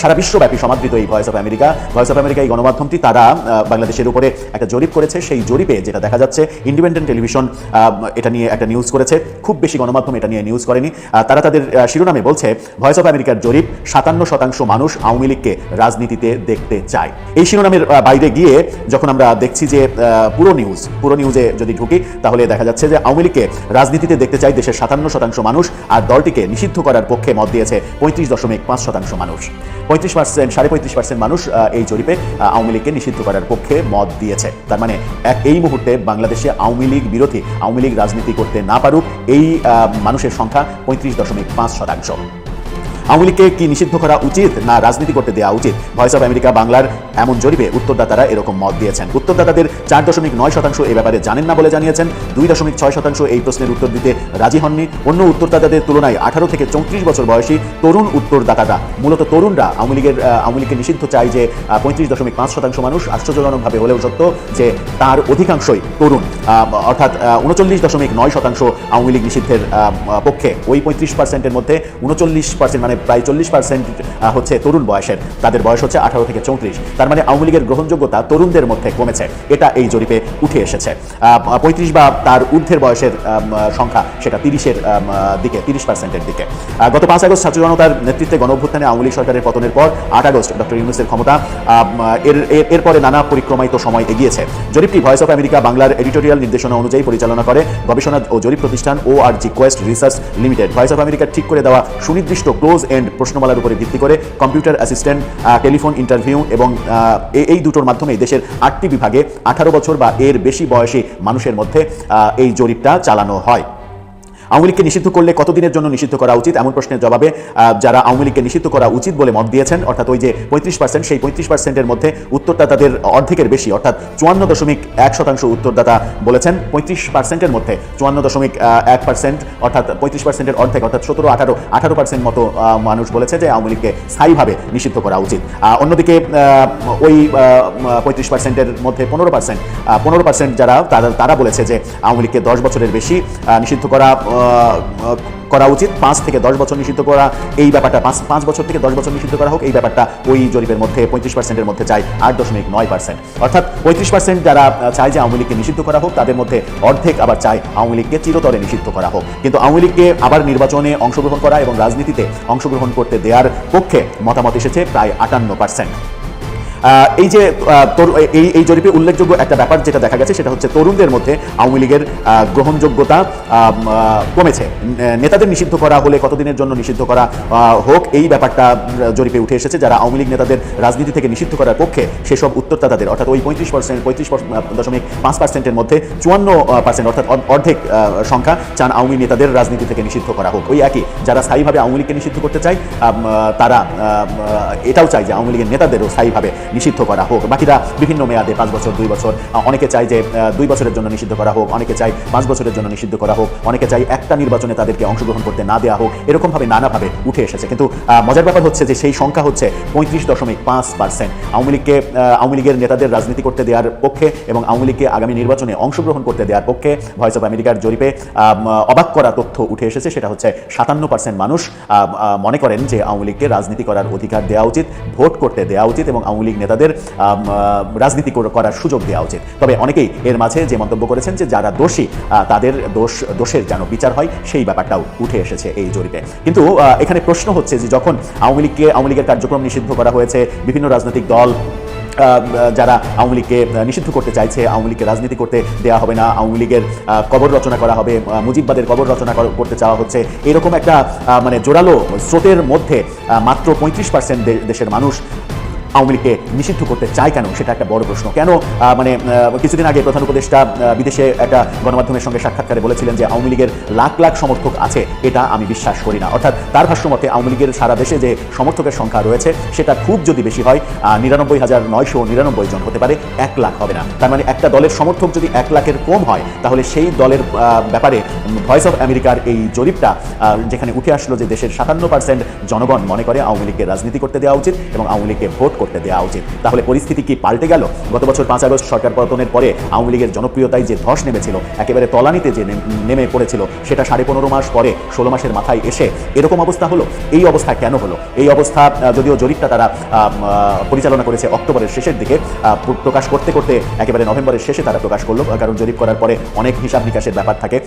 সারা বিশ্বব্যাপী সমাদৃত এই Voice of America Voice of America এই গণমাধ্যমটি তারা বাংলাদেশের উপরে একটা জরিপ করেছে। সেই জরিপে যেটা দেখা যাচ্ছে ইন্ডিপেন্ডেন্ট টেলিভিশন এটা নিয়ে একটা নিউজ করেছে। খুব বেশি গণমাধ্যম এটা নিয়ে নিউজ করেনি। তারা তাদের শিরোনামে বলছে ভয়েস অফ আমেরিকার জরিপ, সাতান্ন শতাংশ মানুষ আওয়ামী লীগকে রাজনীতিতে দেখতে চায়। এই শিরোনামের বাইরে গিয়ে যখন আমরা দেখছি যে পুরো নিউজ পুরো নিউজে যদি ঢুকি, তাহলে দেখা যাচ্ছে যে আওয়ামী লীগকে রাজনীতিতে দেখতে চায় দেশের সাতান্ন শতাংশ মানুষ। আর দলটিকে নিষিদ্ধ করার পক্ষে মত দিয়েছে পঁয়ত্রিশ দশমিক পাঁচ শতাংশ মানুষ। পঁয়ত্রিশ পার্সেন্ট, সাড়ে পঁয়ত্রিশ পার্সেন্ট মানুষ এই জরিপে আওয়ামী লীগকে নিষিদ্ধ করার পক্ষে মত দিয়েছে। তার মানে এক, এই মুহূর্তে বাংলাদেশে আওয়ামী লীগ বিরোধী, আওয়ামী লীগ রাজনীতি করতে না পারুক, এই মানুষের সংখ্যা পঁয়ত্রিশ দশমিক পাঁচ শতাংশ। আওয়ামী কি নিষিদ্ধ করা উচিত না রাজনীতি করতে দেওয়া উচিত? ভয়েস অফ আমেরিকা বাংলার এমন জরিপে উত্তরদাতারা এরকম মত দিয়েছেন। উত্তরদাতাদের চার দশমিক নয় শতাংশ এই ব্যাপারে জানেন না বলে জানিয়েছেন। দুই দশমিক ছয় শতাংশ এই প্রশ্নের উত্তর দিতে রাজি হননি। অন্য উত্তরদাতাদের তুলনায় আঠারো থেকে চৌত্রিশ বছর বয়সী তরুণ উত্তরদাতারা, মূলত তরুণরা আওয়ামী লীগের আওয়ামী লীগকে নিষিদ্ধ চায় যে পঁয়ত্রিশ দশমিক পাঁচ শতাংশ মানুষ আশ্চর্যজনকভাবে হলেও সত্য যে তার অধিকাংশই তরুণ। অর্থাৎ উনচল্লিশ দশমিক নয় শতাংশ আওয়ামী লীগ নিষিদ্ধের পক্ষে। ওই পঁয়ত্রিশ পার্সেন্টের মধ্যে উনচল্লিশ পার্সেন্ট মানে প্রায় চল্লিশ পার্সেন্ট হচ্ছে তরুণ বয়সের। তাদের বয়স হচ্ছে আঠারো থেকে চৌত্রিশ। তার মানে আওয়ামী লীগের গ্রহণযোগ্যতা তরুণদের মধ্যে কমেছে। এটা এই জরিপে উঠে এসেছে। পঁয়ত্রিশ বা তার ঊর্ধ্বের বয়সের সংখ্যা সেটা তিরিশের দিকে, তিরিশ পার্সেন্টের দিকে। গত পাঁচ আগস্ট ছাত্র জনতার নেতৃত্বে গণ অভ্যুত্থানে আওয়ামী লীগ সরকারের পতনের পর আট আগস্ট ডক্টর ইউনুসের ক্ষমতা এর- এরপরে নানা পরিক্রমায়িত সময় এগিয়েছে। জরিপটি ভয়েস অফ আমেরিকা বাংলার এডিটোরিয়াল নির্দেশনা অনুযায়ী পরিচালনা করে গবেষণা ও জরিপ প্রতিষ্ঠান O R G Quest Research Limited Voice of America ঠিক করে দেওয়া সুনির্দিষ্ট ক্লোজ এন্ড প্রশ্নমালার উপরে ভিত্তি করে কম্পিউটার অ্যাসিস্ট্যান্ট টেলিফোন ইন্টারভিউ এবং এই দুটোর মাধ্যমে দেশের আটটি বিভাগে আঠারো বছর বা এর বেশি বয়সী মানুষের মধ্যে এই জরিপটা চালানো হয়। আওয়ামী লীগকে নিষিদ্ধ করলে কতদিনের জন্য নিষিদ্ধ করা উচিত? এমন প্রশ্নের জবাবে যারা আওয়ামী লীগকে নিষিদ্ধ করা উচিত বলে মত দিয়েছেন, অর্থাৎ ওই যে পঁয়ত্রিশ পার্সেন্ট সেই পঁয়ত্রিশ পার্সেন্টের মধ্যে উত্তরটা তাদের অর্ধেকের বেশি, অর্থাৎ চুয়ান্ন দশমিক এক শতাংশ উত্তরদাতা বলেছেন, পঁয়ত্রিশ পার্সেন্টের মধ্যে, চুয়ান্ন দশমিক এক পার্সেন্ট অর্থাৎ পঁয়ত্রিশ পার্সেন্টের অর্ধেক, অর্থাৎ সতেরো আঠারো আঠারো পার্সেন্ট মতো মানুষ বলেছে যে আওয়ামী লীগকে স্থায়ীভাবে নিষিদ্ধ করা উচিত। অন্যদিকে ওই পঁয়ত্রিশ পার্সেন্টের মধ্যে পনেরো পার্সেন্ট পনেরো পার্সেন্ট যারা, তারা বলেছে যে আওয়ামী লীগকে দশ বছরের বেশি নিষিদ্ধ করা করা উচিত। পাঁচ থেকে দশ বছর নিষিদ্ধ করা, এই ব্যাপারটা পাঁচ পাঁচ বছর থেকে দশ বছর নিষিদ্ধ করা হোক, এই ব্যাপারটা ওই জরিপের মধ্যে পঁয়ত্রিশ পার্সেন্টের মধ্যে চাই, আট দশমিক নয় পার্সেন্ট অর্থাৎ পঁয়ত্রিশ পার্সেন্ট যারা চায় যে আওয়ামী লীগকে নিষিদ্ধ করা হোক, তাদের মধ্যে অর্ধেক আবার চায় আওয়ামী লীগকে চিরতরে নিষিদ্ধ করা হোক। কিন্তু আওয়ামী লীগকে আবার নির্বাচনে অংশগ্রহণ করা এবং রাজনীতিতে অংশগ্রহণ করতে দেওয়ার পক্ষে মতামত এসেছে প্রায় আটান্ন পার্সেন্ট এই যে এই এই জরিপে উল্লেখযোগ্য একটা ব্যাপার যেটা দেখা গেছে, সেটা হচ্ছে তরুণদের মধ্যে আওয়ামী লীগের গ্রহণযোগ্যতা কমেছে। নেতাদের নিষিদ্ধ করা হলে কতদিনের জন্য নিষিদ্ধ করা হোক, এই ব্যাপারটা জরিপে উঠে এসেছে। যারা আওয়ামী লীগ নেতাদের রাজনীতি থেকে নিষিদ্ধ করার পক্ষে সেসব উত্তরদাতাদের অর্থাৎ ওই পঁয়ত্রিশ পার্সেন্ট, পঁয়ত্রিশ দশমিক পাঁচ পার্সেন্টের মধ্যে চুয়ান্ন পার্সেন্ট, অর্থাৎ অর্ধেক সংখ্যা চান আওয়ামী নেতাদের রাজনীতি থেকে নিষিদ্ধ করা হোক। ওই একই। যারা স্থায়ীভাবে আওয়ামী লীগকে নিষিদ্ধ করতে চায় তারা এটাও চায় যে আওয়ামী লীগের নেতাদেরও স্থায়ীভাবে নিষিদ্ধ করা হোক। বাকিরা বিভিন্ন মেয়াদে পাঁচ বছর, দুই বছর অনেকে চায় যে দুই বছরের জন্য নিষিদ্ধ করা হোক, অনেকে চায় পাঁচ বছরের জন্য নিষিদ্ধ করা হোক, অনেকে চায় একটা নির্বাচনে তাদেরকে অংশগ্রহণ করতে না দেওয়া হোক, এরকমভাবে নানাভাবে উঠে এসেছে। কিন্তু মজার ব্যাপার হচ্ছে যে, সেই সংখ্যা হচ্ছে পঁয়ত্রিশ দশমিক পাঁচ পার্সেন্ট। আওয়ামী লীগকে আওয়ামী লীগের নেতাদের রাজনীতি করতে দেওয়ার পক্ষে এবং আওয়ামী লীগকে আগামী নির্বাচনে অংশগ্রহণ করতে দেওয়ার পক্ষে ভয়েস অফ আমেরিকার জরিপে অবাক করা তথ্য উঠে এসেছে, সেটা হচ্ছে সাতান্ন পার্সেন্ট মানুষ মনে করেন যে আওয়ামী লীগকে রাজনীতি করার অধিকার দেওয়া উচিত, ভোট করতে দেওয়া উচিত এবং আওয়ামী লীগ নেতাদের রাজনীতি করার সুযোগ দেওয়া উচিত। তবে অনেকেই এর মাঝে যে মন্তব্য করেছেন যে যারা দোষী তাদের দোষ, দোষের যেন বিচার হয়, সেই ব্যাপারটাও উঠে এসেছে এই জরিপে। কিন্তু এখানে প্রশ্ন হচ্ছে যে যখন আওয়ামী লীগকে, আওয়ামী লীগের কার্যক্রম নিষিদ্ধ করা হয়েছে, বিভিন্ন রাজনৈতিক দল যারা আওয়ামী লীগকে নিষিদ্ধ করতে চাইছে, আওয়ামী লীগকে রাজনীতি করতে দেওয়া হবে না, আওয়ামী লীগের কবর রচনা করা হবে মুজিববাদের কবর রচনা কর- করতে চাওয়া হচ্ছে, এরকম একটা মানে জোরালো স্রোতের মধ্যে মাত্র পঁয়ত্রিশ পার্সেন্ট দেশের মানুষ আওয়ামী লীগকে নিষিদ্ধ করতে চায় কেন? সেটা একটা বড় প্রশ্ন। কেন মানে কিছুদিন আগে প্রধান উপদেষ্টা বিদেশে একটা গণমাধ্যমের সঙ্গে সাক্ষাৎকারে বলেছিলেন যে আওয়ামী লীগের লাখ লাখ সমর্থক আছে, এটা আমি বিশ্বাস করি না। অর্থাৎ তার ভাষ্য মতে, আওয়ামী লীগের সারা দেশে যে সমর্থকের সংখ্যা রয়েছে, সেটা খুব যদি বেশি হয় নিরানব্বই হাজার নয়শো নিরানব্বই জন হতে পারে, এক লাখ হবে না। তার মানে একটা দলের সমর্থক যদি এক লাখের কম হয়, তাহলে সেই দলের ব্যাপারে ভয়েস অফ আমেরিকার এই জরিপটা যেখানে উঠে আসলো যে দেশের সাতান্ন পার্সেন্ট জনগণ মনে করে আওয়ামী লীগকে রাজনীতি করতে দেওয়া উচিত এবং আওয়ামী লীগকে ভোট করতে দেওয়া উচিত। তাহলে পরিস্থিতি কি পাল্টে গেল? গত বছর পাঁচ আগস্ট সরকার পতনের পরে আওয়ামী লীগের জনপ্রিয়তায় যে ধস নেমেছিল, একেবারে তলানিতে যে নেমে পড়েছিল, সেটা সাড়ে পনেরো মাস পরে, ষোলো মাসের মাথায় এসে এরকম অবস্থা হলো? এই অবস্থা কেন হলো? এই অবস্থা যদিও জরিপটা তারা পরিচালনা করেছে অক্টোবরের শেষের দিকে প্রকাশ করতে করতে একেবারে নভেম্বরের শেষে তারা প্রকাশ করল কারণ জরিপ করার পরে অনেক হিসাব নিকাশের ব্যাপার থাকে।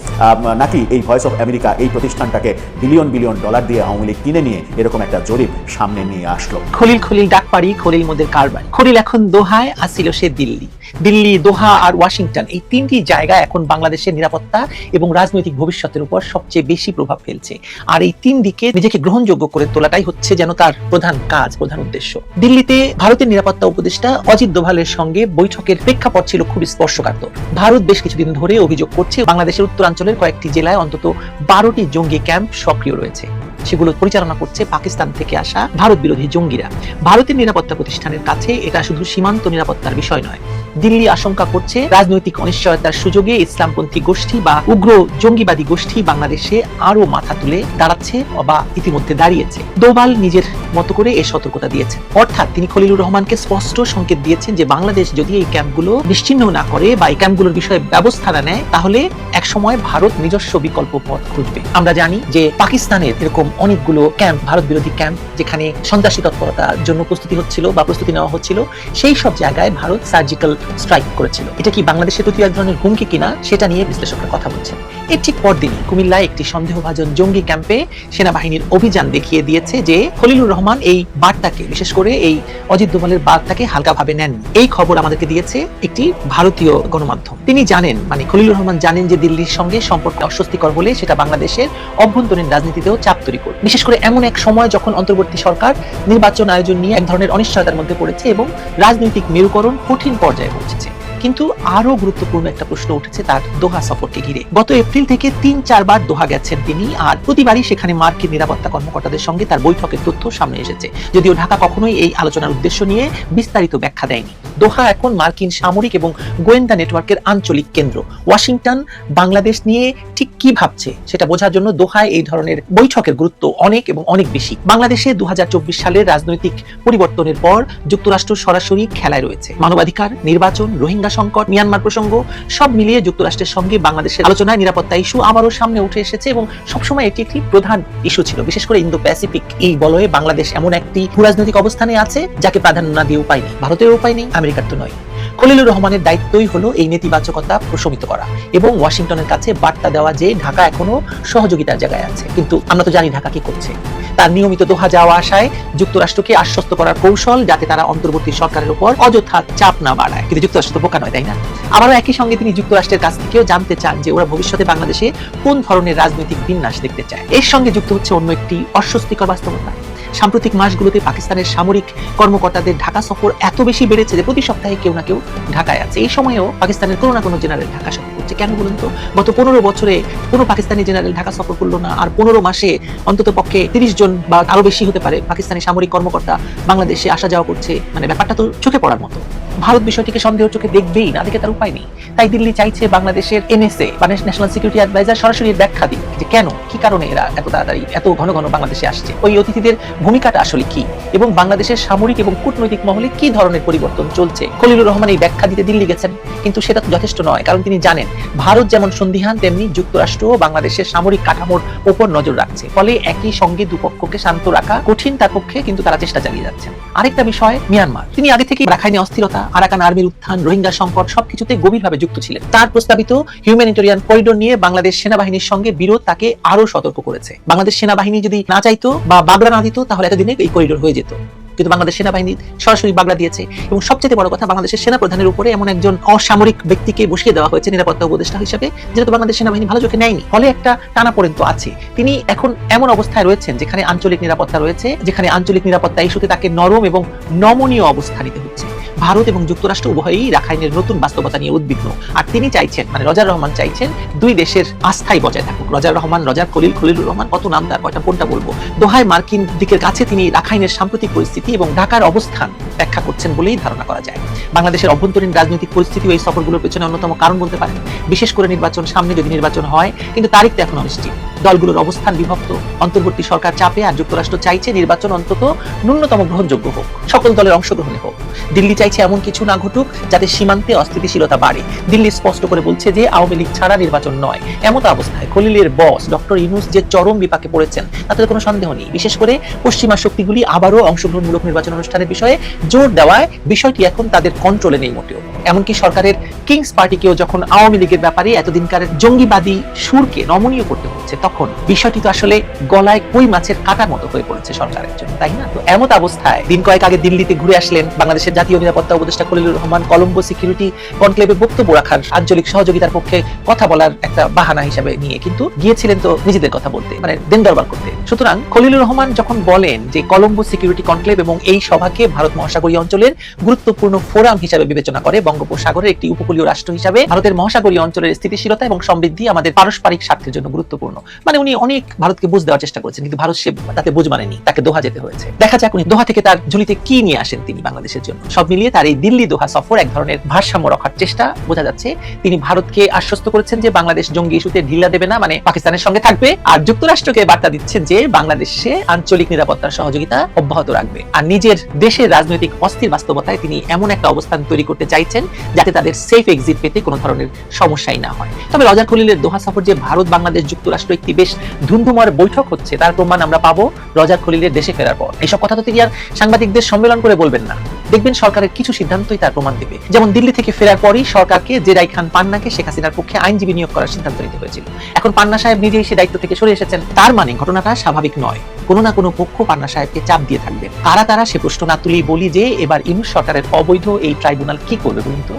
নাকি এই ভয়েস অফ আমেরিকা এই প্রতিষ্ঠানটাকে বিলিয়ন বিলিয়ন ডলার দিয়ে আওয়ামী লীগ কিনে নিয়ে এরকম একটা জরিপ সামনে নিয়ে আসলো? খলিল খলিল ডাকপাড়ি খলিল মোদের কারবারি। খলিল এখন দোহায় আসিল সে দিল্লি। দিল্লি, দোহা আর ওয়াশিংটন এই তিনটি জায়গা এখন বাংলাদেশের নিরাপত্তা এবং রাজনৈতিক ভবিষ্যতের উপর সবচেয়ে বেশি প্রভাব ফেলছে। আর এই তিন দিকে নিজেকে গ্রহণযোগ্য করে তোলাটাই হচ্ছে যেন তার প্রধান কাজ, প্রধান উদ্দেশ্য। দিল্লিতে ভারতের নিরাপত্তা উপদেষ্টা অজিত দোভালের সঙ্গে বৈঠকের প্রেক্ষাপট ছিল খুব স্পর্শকাতর। ভারত বেশ কিছুদিন ধরে অভিযোগ করছে বাংলাদেশের উত্তরাঞ্চলের কয়েকটি জেলায় অন্তত বারোটি জঙ্গি ক্যাম্প সক্রিয় রয়েছে। সেগুলো পরিচালনা করছে পাকিস্তান থেকে আসা ভারত বিরোধী জঙ্গিরা। ভারতের নিরাপত্তা প্রতিষ্ঠানের কাছে এটা শুধু সীমান্ত নিরাপত্তার বিষয় নয়। দিল্লি আশঙ্কা করছে রাজনৈতিক অনিশ্চয়তার সুযোগে ইসলামপন্থী গোষ্ঠী বা উগ্র জঙ্গিবাদী গোষ্ঠী বাংলাদেশে আরও মাথা তুলে দাঁড়াচ্ছে বা ইতিমধ্যে দাঁড়িয়েছে। দোবাল নিজের মতো করে এ সতর্কতা দিয়েছেন। অর্থাৎ তিনি খলিলুর রহমানকে স্পষ্ট সংকেত দিয়েছেন যে বাংলাদেশ যদি এই ক্যাম্পগুলো নিশ্চিহ্ন না করে বা এই ক্যাম্পগুলোর বিষয়ে ব্যবস্থা না নেয়, তাহলে এক সময় ভারত নিজস্ব বিকল্প পথ খুঁজবে। আমরা জানি যে পাকিস্তানের এরকম অনেকগুলো ক্যাম্প ভারত বিরোধী ক্যাম্প, যেখানে সন্ত্রাসী তৎপরতার জন্য প্রস্তুতি হচ্ছিল বা প্রস্তুতি নেওয়া হচ্ছিল, সেই সব জায়গায় ভারত সার্জিক্যাল স্ট্রাইক করেছিল। এটা কি বাংলাদেশের প্রতি এক ধরনের হুমকি কিনা, সেটা নিয়ে বিশ্লেষকরা কথা বলছেন। এর ঠিক পরদিনই কুমিল্লায় একটি সন্দেহভাজন জঙ্গি ক্যাম্পে সেনাবাহিনীর অভিযান দেখিয়ে দিয়েছে যে খলিলুর রহমান এই বার্তাকে, বিশেষ করে এই অজিত দোভালের বার্তাকে হালকাভাবে নেন এই খবর আমাদেরকে দিয়েছে একটি ভারতীয় গণমাধ্যম। তিনি জানেন মানে খলিলুর রহমান জানেন যে দিল্লির সঙ্গে সম্পর্ক অস্বস্তিকর হলে সেটা বাংলাদেশের অভ্যন্তরীণ রাজনীতিতেও চাপ তৈরি করবে। বিশেষ করে এমন এক সময় যখন অন্তর্বর্তী সরকার নির্বাচন আয়োজন নিয়ে এক ধরনের অনিশ্চয়তার মধ্যে পড়েছে এবং রাজনৈতিক মেরুকরণ কঠিন পর্যায়ে পৌঁছেছে কিন্তু আরও গুরুত্বপূর্ণ একটা প্রশ্ন উঠেছে তার দোহা সফরকে ঘিরে। গত এপ্রিল থেকে তিন চারবার দোহা গেছেন তিনি আর প্রতিবারই সেখানে মার্কিন নিরাপত্তা কর্মকর্তাদের সঙ্গে তার বৈঠকের তথ্য সামনে এসেছে। যদিও ঢাকা কখনোই এই আলোচনার উদ্দেশ্য নিয়ে বিস্তারিত ব্যাখ্যা দেয়নি। দোহা এখন মার্কিন সামরিক এবং গোয়েন্দা নেটওয়ার্কের আঞ্চলিক কেন্দ্র। ওয়াশিংটন, বাংলাদেশ নিয়ে ঠিক কি ভাবছে সেটা বোঝার জন্য দোহায় এই ধরনের বৈঠকের গুরুত্ব অনেক এবং অনেক বেশি। বাংলাদেশে দু হাজার চব্বিশ সালের রাজনৈতিক পরিবর্তনের পর যুক্তরাষ্ট্র সরাসরি খেলায় রয়েছে। মানবাধিকার, নির্বাচন, রোহিঙ্গা সংকট, মিয়ানমার প্রসঙ্গ, সব মিলিয়ে যুক্তরাষ্ট্রের সঙ্গে বাংলাদেশের আলোচনায় নিরাপত্তা ইস্যু আবারও সামনে উঠে এসেছে এবং সবসময় এটি একটি প্রধান ইস্যু ছিল। বিশেষ করে ইন্দো প্যাসিফিক এই বলয়ে বাংলাদেশ এমন একটি ভূরাজনৈতিক অবস্থানে আছে যাকে প্রাধান্য না দিয়ে উপায় নেই। ভারতের উপায় নেই, আমেরিকার তো নয়। খলিলুর রহমানের দায়িত্বই হলো এই নেতিবাচকতা প্রশমিত করা এবং ওয়াশিংটনের কাছে বার্তা দেওয়া যে ঢাকা এখনও সহযোগিতার জায়গায় আছে। কিন্তু আমরা তো জানি ঢাকা কি করছে। তার নিয়মিত দোহা যাওয়া আসায় যুক্তরাষ্ট্রকে আশ্বস্ত করার কৌশল যাতে তারা অন্তর্বর্তী সরকারের উপর অযথা চাপ না বাড়ায়। কিন্তু যুক্তরাষ্ট্র তো নয়, তাই না? আবারও একই সঙ্গে তিনি যুক্তরাষ্ট্রের কাছ থেকেও জানতে চান যে ওরা ভবিষ্যতে বাংলাদেশে কোন ধরনের রাজনৈতিক বিন্যাস দেখতে চায়। এর সঙ্গে যুক্ত হচ্ছে অন্য একটি অস্বস্তিকর বাস্তবতা। সাম্প্রতিক মাসগুলোতে পাকিস্তানের সামরিক কর্মকর্তাদের ঢাকা সফর এত বেশি বেড়েছে যে প্রতি সপ্তাহে কেউ না কেউ ঢাকায় আছে। এই সময়েও পাকিস্তানের কোনো না কোনো জেনারেল ঢাকা সফর করছে। কেন বলুন তো? গত পনেরো বছরে কোনো পাকিস্তানি জেনারেল ঢাকা সফর করল না আর পনেরো মাসে অন্তত পক্ষে তিরিশ জন বা আরও বেশি হতে পারে পাকিস্তানি সামরিক কর্মকর্তা বাংলাদেশে আসা যাওয়া করছে। মানে ব্যাপারটা তো চোখে পড়ার মতো। ভারত বিষয়টিকে সন্দেহ চোখে দেখবেই না, দেখে তার উপায় নেই। তাই দিল্লি চাইছে বাংলাদেশের এনএসএ মানে ন্যাশনাল সিকিউরিটি অ্যাডভাইজার সরাসরি ব্যাখ্যা দিক যে কেন, কি কারণে এরা এত তাড়াতাড়ি, এত ঘন ঘন বাংলাদেশে আসছে? ওই অতিথিদের ভূমিকাটা আসলে কি? এবং বাংলাদেশের সামরিক এবং কূটনৈতিক মহলে কি ধরনের পরিবর্তন চলছে? খলিলুর রহমান এই ব্যাখ্যা দিতে দিল্লি গেছেন, কিন্তু সেটা তো যথেষ্ট নয়, কারণ তিনি জানেন, ভারত যেমন সন্দিহান, তেমনি যুক্তরাষ্ট্র ও বাংলাদেশের সামরিক কাঠামোর উপর নজর রাখছে। ফলে একই সঙ্গে দুপক্ষকে শান্ত রাখা কঠিন তার পক্ষে কিন্তু তারা চেষ্টা চালিয়ে যাচ্ছেন। আরেকটা বিষয়, মিয়ানমার। তিনি আগে থেকে রাখাইনে অস্থিরতা আরাকান আর্মির উত্থান, রোহিঙ্গা সংকট সবকিছুতে গভীরভাবে যুক্ত ছিলেন। তার প্রস্তাবিত হিউম্যানিটেরিয়ান করিডোর নিয়ে বাংলাদেশ সেনাবাহিনীর সঙ্গে বিরোধ তাকে আরও সতর্ক করেছে। বাংলাদেশ সেনাবাহিনী যদি না চাইতো বা বাগড়া না দিত, তাহলে এতদিনে এই করিডোর হয়ে যেত। কিন্তু বাংলাদেশ সেনাবাহিনী সরাসরি বাগড়া দিয়েছে এবং সবচেয়ে বড় কথা, বাংলাদেশের সেনা প্রধানের উপরে এমন একজন অসামরিক ব্যক্তিকে বসিয়ে দেওয়া হয়েছে নিরাপত্তা উপদেষ্টা হিসেবে, যেহেতু বাংলাদেশ সেনাবাহিনী ভালো চোখে নেয়নি। ফলে একটা টানা পর্যন্ত আছে। তিনি এখন এমন অবস্থায় রয়েছেন যেখানে আঞ্চলিক নিরাপত্তা রয়েছে, যেখানে আঞ্চলিক নিরাপত্তা ইস্যুতে তাকে নরম এবং নমনীয় অবস্থা নিতে হচ্ছে। ভারত এবং যুক্তরাষ্ট্র উভয়ই রাখাইনের নতুন বাস্তবতা নিয়ে উদ্বিগ্ন। আর তিনি চাইছেন মানে রজার রহমান চাইছেন, দুই দেশের আস্থাই বজায় থাকুক। রজার রহমান, রজার খলিল, খলিলুর রহমান, কত নাম তার কয়টা, কোনটা বলব? দোহায় মার্কিন দিকের কাছে তিনি রাখাইনের সাম্প্রতিক পরিস্থিতি এবং ঢাকার অবস্থান ব্যাখ্যা করছেন বলেই ধারণা করা যায়। বাংলাদেশের অভ্যন্তরীণ রাজনৈতিক পরিস্থিতি এই সফরগুলোর পেছনে অন্যতম কারণ বলতে পারেন। বিশেষ করে নির্বাচন, সামনে যদি নির্বাচন হয়, কিন্তু তারিখ তো এখন অনিশ্চিত দলগুলোর অবস্থান বিভক্ত। অন্তর্বর্তী সরকার চাপে আর যুক্তরাষ্ট্র চাইছে নির্বাচন অন্তত ন্যূনতম গ্রহণযোগ্য হোক। সকল দলের অংশগ্রহণে হোক। দিল্লি চাইছে এমন কিছু না ঘটুক যাতে সীমান্তে অস্থিতিশীলতা বাড়ে। দিল্লি স্পষ্ট করে বলছে যে আওয়ামী লীগ ছাড়া নির্বাচন নয়। এমত অবস্থায় খলিলের বস ডক্টর ইউনুস যে চরম বিপাকে পড়েছেন, তাতে কোনো সন্দেহ নেই। বিশেষ করে পশ্চিমা শক্তিগুলি আবারও অংশগ্রহণমূলক নির্বাচন অনুষ্ঠানের বিষয়ে জোর দেওয়ায় বিষয়টি এখন তাদের কন্ট্রোলে নেই মোটেও। এমনকি সরকারের কিংস পার্টিকেও যখন আওয়ামী লীগের ব্যাপারে এতদিনকার জঙ্গিবাদী সুরকে নমনীয় করতে হচ্ছে তখন বিষয়টি তো আসলে গলায় কই মাছের কাটার মতো হয়ে পড়েছে সরকারের জন্য, তাই না? তো এমত অবস্থায় দিন কয়েক আগে দিল্লিতে ঘুরে আসলেন বাংলাদেশের জাতীয় নিরাপত্তা উপদেষ্টা খলিলুর রহমান, কলম্বো সিকিউরিটি কনক্লেভে বক্তব্য রাখার আঞ্চলিক সহযোগিতার পক্ষে কথা বলার একটা বাহানা হিসাবে নিয়ে কিন্তু গিয়েছিলেন তো নিজেদের কথা বলতে মানে দেন দরবার করতে। সুতরাং খলিলুর রহমান যখন বলেন যে কলম্বো সিকিউরিটি কনক্লেভ এবং এই সভাকে ভারত মহাসাগরীয় অঞ্চলের গুরুত্বপূর্ণ ফোরাম হিসাবে বিবেচনা করে বঙ্গোপসাগরের একটি উপকূলীয় রাষ্ট্র হিসাবে ভারতের মহাসাগরীয় অঞ্চলের স্থিতিশীলতা এবং সমৃদ্ধি আমাদের পারস্পরিক স্বার্থের জন্য গুরুত্বপূর্ণ। মানে উনি অনেক ভারতকে বুঝ দেওয়ার চেষ্টা করেছেন, কিন্তু ভারত সে তাতে বুঝ মানেনি, তাকে দোহা যেতে হয়েছে। দেখা যাক উনি দোহা থেকে তার ঝুলিতে কি নিয়ে আসেন তিনি বাংলাদেশের জন্য। সব মিলিয়ে তার এই দিল্লি দোহা সফর এক ধরনের ভারসাম্য রক্ষার চেষ্টা বোঝা যাচ্ছে। তিনি ভারতকে আশ্বস্ত করেছেন যে বাংলাদেশ জঙ্গি ইস্যুতে ঢিলা দেবে না মানে পাকিস্তানের সঙ্গে থাকবে। আর যুক্তরাষ্ট্রকে বার্তা দিচ্ছেন যে বাংলাদেশে আঞ্চলিক নিরাপত্তার সহযোগিতা অব্যাহত রাখবে। আর নিজের দেশের রাজনৈতিক অস্থির বাস্তবতায় তিনি এমন একটা অবস্থান তৈরি করতে চাইছেন যাতে তাদের সেফ এক্সিট পেতে কোনো ধরনের সমস্যাই না হয়। তবে রজার খলিলের দোহা সফর যে ভারত বাংলাদেশ যুক্তরাষ্ট্র একটি বেশ ধুন্ধুমার বৈঠক হচ্ছে। তার প্রমাণ আমরা পাবো রজার খলিলের দেশে ফেরার পর। এইসব কথা তো তিনি আর সাংবাদিকদের সম্মেলন করে বলবেন না। দেখবেন সরকারের কিছু সিদ্ধান্তই তার প্রমাণ দেবে। যেমন দিল্লি থেকে ফেরার পরই সরকারকে জেরাই খান পান্নাকে শেখ হাসিনার পক্ষে আইনজীবী নিয়োগ করার সিদ্ধান্ত নিতে হয়েছিল। এখন পান্না সাহেব নিজেই সে দায়িত্ব থেকে সরে এসেছেন। তার মানে ঘটনাটা স্বাভাবিক নয়। কোনো না কোনো পক্ষ পান্না সাহেবকে চাপ দিয়ে থাকবে। কারা তারা সে প্রশ্ন না তুলেই বলি যে, এবার ইউনুস সরকারের অবৈধ এই ট্রাইব্যুনাল কি করবে বলুন তো?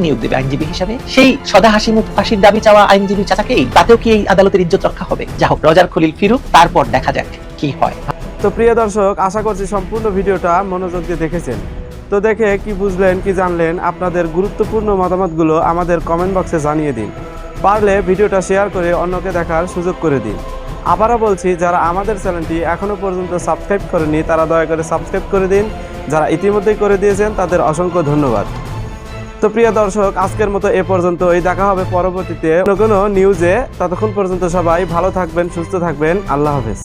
নিয়োগ দেবে আইনজীবী হিসাবে? সেই সদা হাসি মুখ ফাঁসির দাবি চাওয়া আইনজীবী চাচাকেই? তাতেও কি এই আদালতের ইজ্জত রক্ষা হবে। যা হোক, রজার খলিল ফিরুক, তারপর দেখা যাক কি হয়। তো প্রিয় দর্শক, আশা করছি সম্পূর্ণ ভিডিওটা মনোযোগ দিয়ে দেখেছেন। তো দেখে কি বুঝলেন, কি জানলেন, আপনাদের গুরুত্বপূর্ণ মতামতগুলো আমাদের কমেন্ট বক্সে জানিয়ে দিন। পারলে ভিডিওটা শেয়ার করে অন্যকে দেখার সুযোগ করে দিন। আবারও বলছি, যারা আমাদের চ্যানেলটি এখনও পর্যন্ত সাবস্ক্রাইব করেনি তারা দয়া করে সাবস্ক্রাইব করে দিন। যারা ইতিমধ্যেই করে দিয়েছেন, তাদের অসংখ্য ধন্যবাদ। তো প্রিয় দর্শক, আজকের মতো এ পর্যন্ত এই দেখা হবে পরবর্তীতে। কোনো নিউজে ততক্ষণ পর্যন্ত সবাই ভালো থাকবেন, সুস্থ থাকবেন। আল্লাহ হাফেজ।